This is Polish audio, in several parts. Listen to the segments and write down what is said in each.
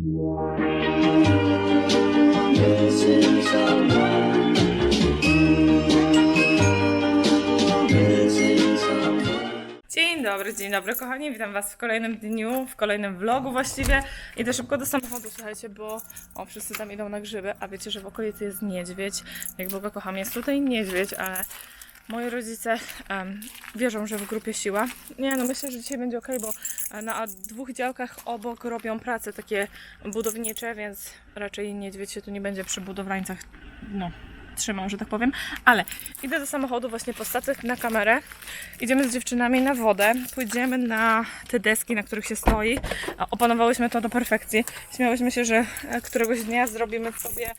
Dzień dobry, dzień dobry kochani, witam was w kolejnym dniu, w kolejnym vlogu właściwie. Idę szybko do samochodu, słuchajcie, bo o, wszyscy tam idą na grzyby, a wiecie, że w okolicy jest niedźwiedź. Jak Boga kocham, jest tutaj niedźwiedź, ale moi rodzice em, wierzą, że w grupie siła. Nie, no myślę, że dzisiaj będzie ok, bo e, na dwóch działkach obok robią prace takie budownicze, więc raczej niedźwiedź się tu nie będzie przy budowlańcach, no, trzymał, że tak powiem. Ale idę do samochodu właśnie po stacjach na kamerę. Idziemy z dziewczynami na wodę. Pójdziemy na te deski, na których się stoi. Opanowałyśmy to do perfekcji. Śmiałyśmy się, że e, któregoś dnia zrobimy sobie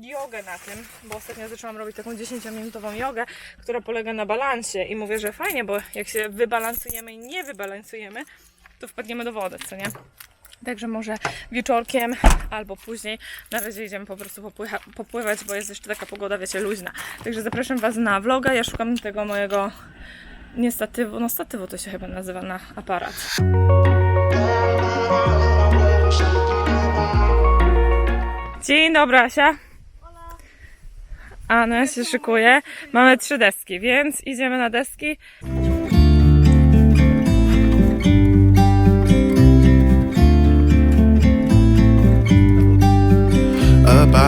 jogę na tym, bo ostatnio zaczęłam robić taką 10-minutową jogę, która polega na balansie i mówię, że fajnie, bo jak się wybalansujemy i nie wybalansujemy, to wpadniemy do wody, co nie? Także może wieczorkiem albo później. Na razie idziemy po prostu popłycha, popływać, bo jest jeszcze taka pogoda, wiecie, luźna. Także zapraszam Was na vloga. Ja szukam tego mojego nie statywu, no statywu to się chyba nazywa na aparat. Dzień dobry, Asia. A, no się szykuję. Mamy trzy deski, więc idziemy na deski.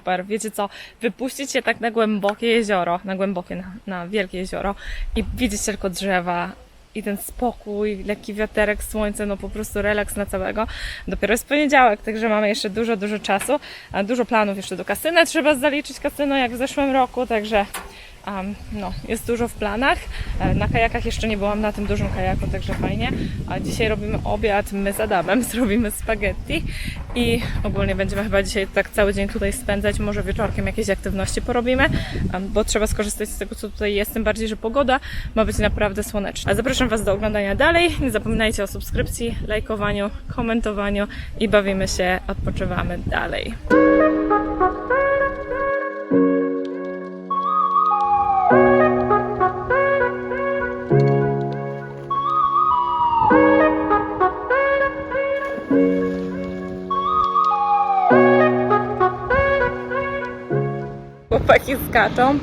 super. Wiecie co? Wypuścić się tak na głębokie jezioro, na głębokie, na, na wielkie jezioro i widzieć tylko drzewa i ten spokój, lekki wiaterek, słońce, no po prostu relaks na całego. Dopiero jest poniedziałek, także mamy jeszcze dużo, dużo czasu. Dużo planów jeszcze do kasyna. Trzeba zaliczyć kasyno jak w zeszłym roku, także um, no, jest dużo w planach. E, Na kajakach jeszcze nie byłam na tym dużym kajaku, także fajnie. A dzisiaj robimy obiad, my z Adamem zrobimy spaghetti i ogólnie będziemy chyba dzisiaj tak cały dzień tutaj spędzać. Może wieczorkiem jakieś aktywności porobimy, em, bo trzeba skorzystać z tego, co tutaj jest, tym bardziej, że pogoda ma być naprawdę słoneczna. A zapraszam Was do oglądania dalej. Nie zapominajcie o subskrypcji, lajkowaniu, komentowaniu i bawimy się, odpoczywamy dalej. Chłopaki skaczą.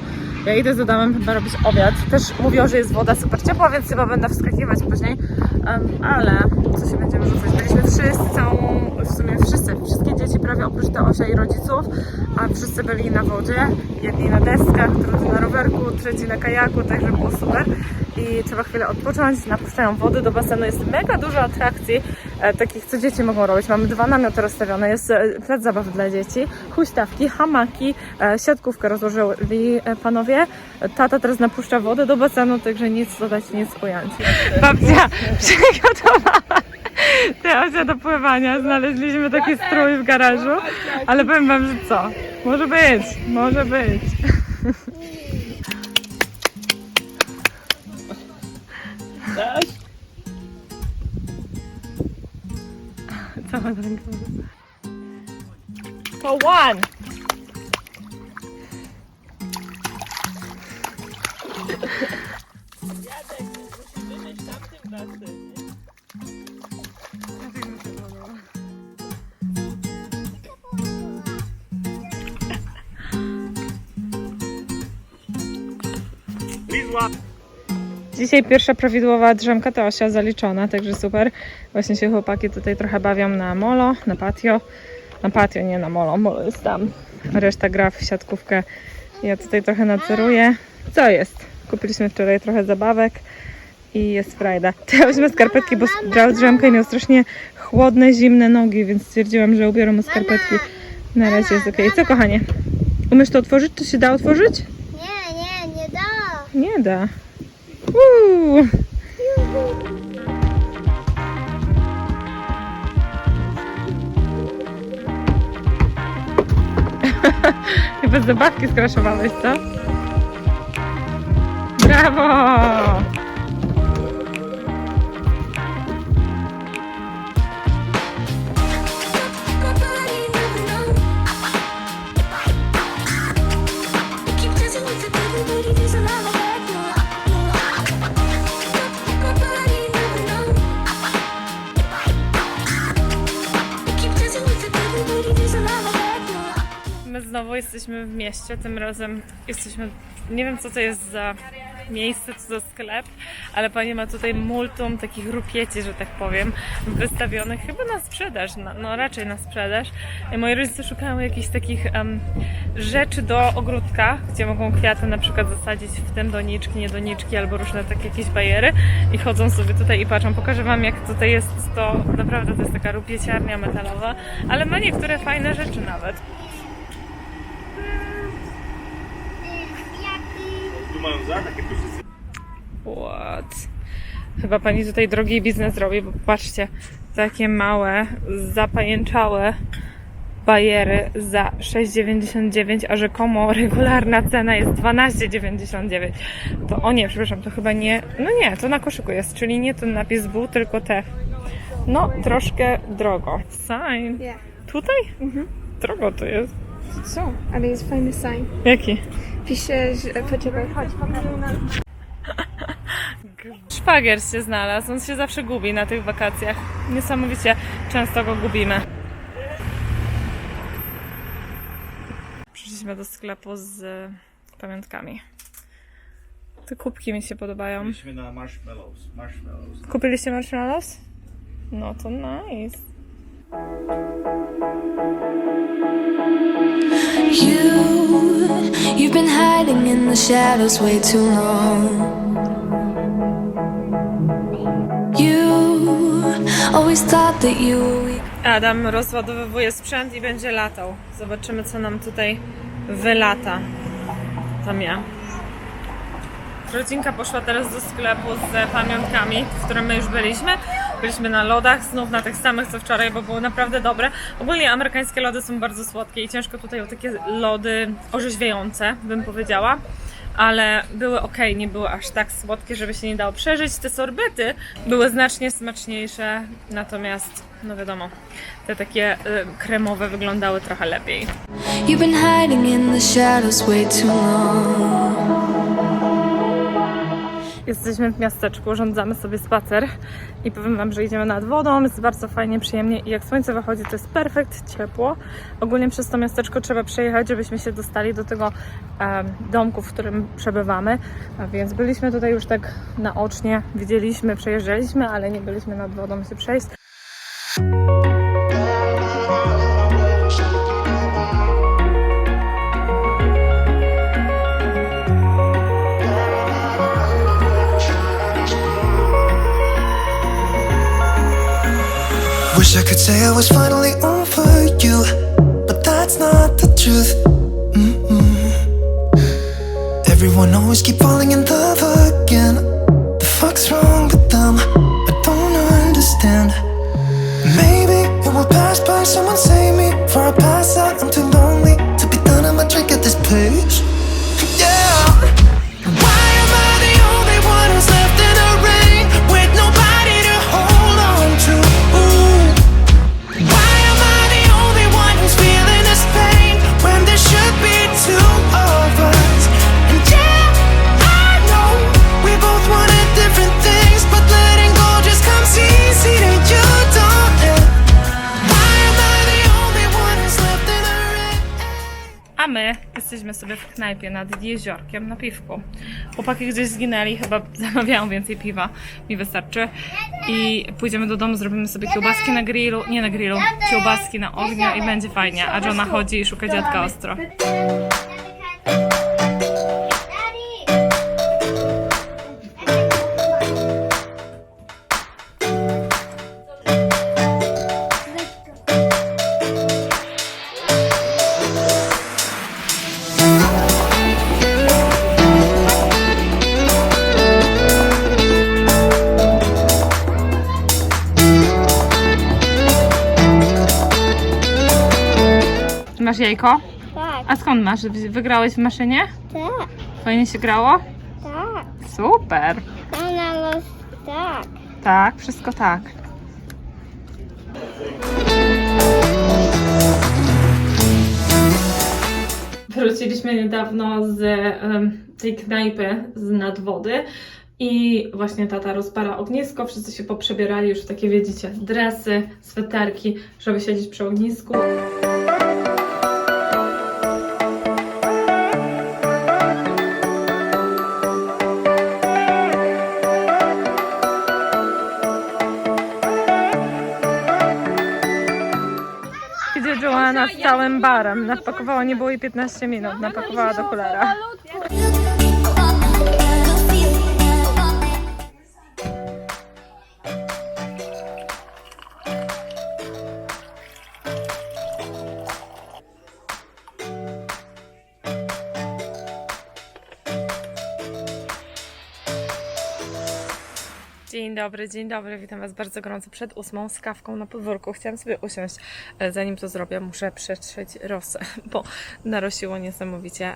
Ja idę z Adamem chyba robić obiad. Też mówią, że jest woda super ciepła, więc chyba będę wskakiwać później. Em, ale co się będziemy rzucać? Byliśmy wszyscy, całą, wszyscy, wszystkie dzieci prawie oprócz Teosia i rodziców, a wszyscy byli na wodzie. Jedni na deskach, drudzy na rowerku, trzeci na kajaku, także było super. I trzeba chwilę odpocząć, napuszczają wody do basenu. Jest mega dużo atrakcji, e, takich co dzieci mogą robić. Mamy dwa namioty rozstawione, jest e, plac zabaw dla dzieci, huśtawki, hamaki, e, siatkówkę rozłożyli e, panowie. Tata teraz napuszcza wodę do basenu, także nic dodać, nic ująć. Babcia przygotowała Teosia do pływania. Znaleźliśmy taki strój w garażu, ale powiem wam, że co? Może być, może być. Cała ręka. To one! Dzisiaj pierwsza prawidłowa drzemka to Osia zaliczona, także super. Właśnie się chłopaki tutaj trochę bawią na molo, na patio. Na patio, nie na molo, molo jest tam. Reszta gra w siatkówkę. Ja tutaj trochę nadzoruję. Co jest? Kupiliśmy wczoraj trochę zabawek i jest frajda. Weźmę skarpetki, bo brał drzemkę i miał strasznie chłodne, zimne nogi, więc stwierdziłam, że ubiorę mu skarpetki. Na razie jest okej. Co kochanie? Umiesz to otworzyć? Czy się da otworzyć? Nie, nie, nie da. Nie da. Uuu. Chyba zabawki skraszowałeś, co? Brawo! Jesteśmy w mieście, tym razem jesteśmy, nie wiem co to jest za miejsce, co za sklep, ale pani ma tutaj multum takich rupieci, że tak powiem, wystawionych chyba na sprzedaż, no, no raczej na sprzedaż. I moi rodzice szukają jakichś takich em, rzeczy do ogródka, gdzie mogą kwiaty na przykład zasadzić, w tym doniczki, nie doniczki, albo różne takie jakieś bajery i chodzą sobie tutaj i patrzą. Pokażę Wam jak tutaj jest to, naprawdę to jest taka rupieciarnia metalowa, ale ma niektóre fajne rzeczy nawet. Za takie pozycje. What? Chyba pani tutaj drogi biznes robi, bo patrzcie, takie małe, zapajęczałe bajery za 6,99, a rzekomo regularna cena jest 12,99. To o nie, przepraszam, to chyba nie, no nie, to na koszyku jest, czyli nie ten napis był, tylko te. No, troszkę drogo. Sign. Yeah. Tutaj? Drogo to jest. Co? Ale jest fajny sign. Jaki? Pisze, że... Poczekaj, chodź. Szwagier się znalazł, on się zawsze gubi na tych wakacjach. Niesamowicie często go gubimy. Przyszliśmy do sklepu z pamiątkami. Te kubki mi się podobają. Byliśmy na marshmallows. Marshmallows. Kupiliście marshmallows? No to nice. You, you've been hiding in the shadows way too long. You always thought that you. Adam rozładowywuje sprzęt i będzie latał. Zobaczymy, co nam tutaj wylata. Tam ja. Rodzinka poszła teraz do sklepu z pamiątkami, w którym my już byliśmy. Byliśmy na lodach, znów na tych samych co wczoraj, bo były naprawdę dobre. Ogólnie amerykańskie lody są bardzo słodkie i ciężko tutaj o takie lody orzeźwiające, bym powiedziała. Ale były ok, nie były aż tak słodkie, żeby się nie dało przeżyć. Te sorbety były znacznie smaczniejsze, natomiast, no wiadomo, te takie y, kremowe wyglądały trochę lepiej. You've been hiding in the shadows way too long. Jesteśmy w miasteczku, urządzamy sobie spacer i powiem Wam, że idziemy nad wodą, jest bardzo fajnie, przyjemnie i jak słońce wychodzi, to jest perfekt, ciepło. Ogólnie przez to miasteczko trzeba przejechać, żebyśmy się dostali do tego em, domku, w którym przebywamy, a więc byliśmy tutaj już tak naocznie, widzieliśmy, przejeżdżaliśmy, ale nie byliśmy nad wodą się przejść. Wish I could say I was finally over you, but that's not the truth. Mm-mm. Everyone always keep falling in A my jesteśmy sobie w knajpie nad jeziorkiem na piwku. Chłopaki gdzieś zginęli, chyba zamawiają więcej piwa, mi wystarczy. I pójdziemy do domu, zrobimy sobie kiełbaski na grillu, nie na grillu, kiełbaski na ogniu i będzie fajnie. A Johna chodzi i szuka dziadka ostro. Masz jajko? Tak, A skąd masz? Wygrałeś w maszynie? tak, Fajnie się grało? tak. Super! Ona los, tak. Tak, wszystko tak. Wróciliśmy niedawno z tej knajpy z nadwody i właśnie tata rozpara ognisko. Wszyscy się poprzebierali już w takie, widzicie, dresy, sweterki, żeby siedzieć przy ognisku. Całym barem. Napakowała, nie było jej 15 minut. Napakowała do kulera. Dobry, dzień dobry, witam Was bardzo gorąco przed ósmą z kawką na podwórku. Chciałam sobie usiąść, e, zanim to zrobię, muszę przetrzeć rosę, bo narosiło niesamowicie.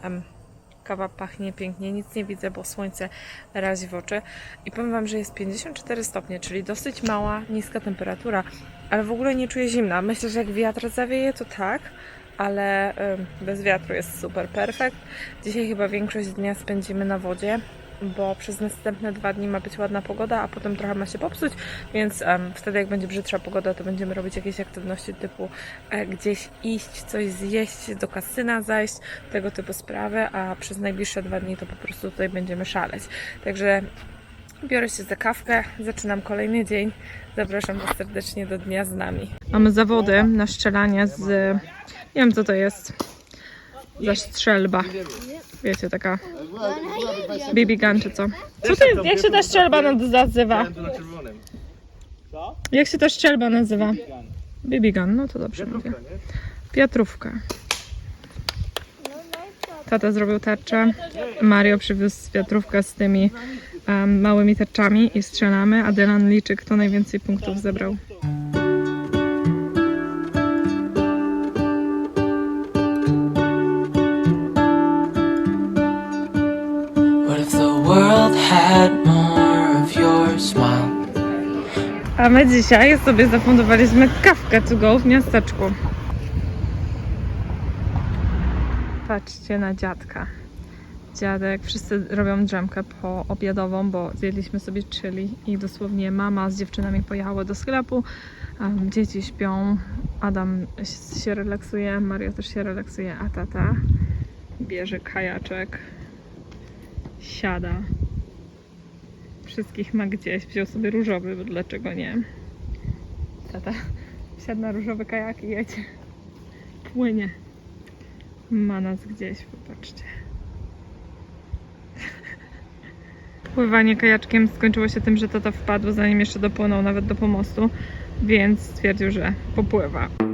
Kawa pachnie pięknie, nic nie widzę, bo słońce razi w oczy. I powiem Wam, że jest 54 stopnie, czyli dosyć mała, niska temperatura, ale w ogóle nie czuję zimna. Myślę, że jak wiatr zawieje, to tak, ale bez wiatru jest super perfekt. Dzisiaj chyba większość dnia spędzimy na wodzie, bo przez następne dwa dni ma być ładna pogoda, a potem trochę ma się popsuć, więc em, wtedy jak będzie brzydsza pogoda, to będziemy robić jakieś aktywności typu e, gdzieś iść, coś zjeść, do kasyna zajść, tego typu sprawy, a przez najbliższe dwa dni to po prostu tutaj będziemy szaleć. Także biorę się za kawkę, zaczynam kolejny dzień. Zapraszam Was serdecznie do dnia z nami. Mamy zawody na strzelanie z... nie wiem co to jest. Za strzelba. Wiecie, taka BB gun czy co? Co? Jak się ta strzelba nazywa? Jak się ta strzelba nazywa? BB gun, no to dobrze mówię. Wiatrówka. Tata zrobił tarczę. Mario przywiózł wiatrówkę z tymi em, małymi tarczami i strzelamy. A Dylan liczy, kto najwięcej punktów zebrał. My dzisiaj sobie zafundowaliśmy kawkę to go w miasteczku. Patrzcie na dziadka. Dziadek, wszyscy robią drzemkę po obiadową, bo zjedliśmy sobie chili i dosłownie mama z dziewczynami pojechały do sklepu. em, dzieci śpią, Adam się relaksuje, Maria też się relaksuje, a tata bierze kajaczek, siada. Wszystkich ma gdzieś. Wziął sobie różowy, bo dlaczego nie? Tata wsiadł na różowy kajak i jedzie. Płynie. Ma nas gdzieś, popatrzcie. Pływanie kajaczkiem skończyło się tym, że tata wpadł, zanim jeszcze dopłynął nawet do pomostu, więc stwierdził, że popływa.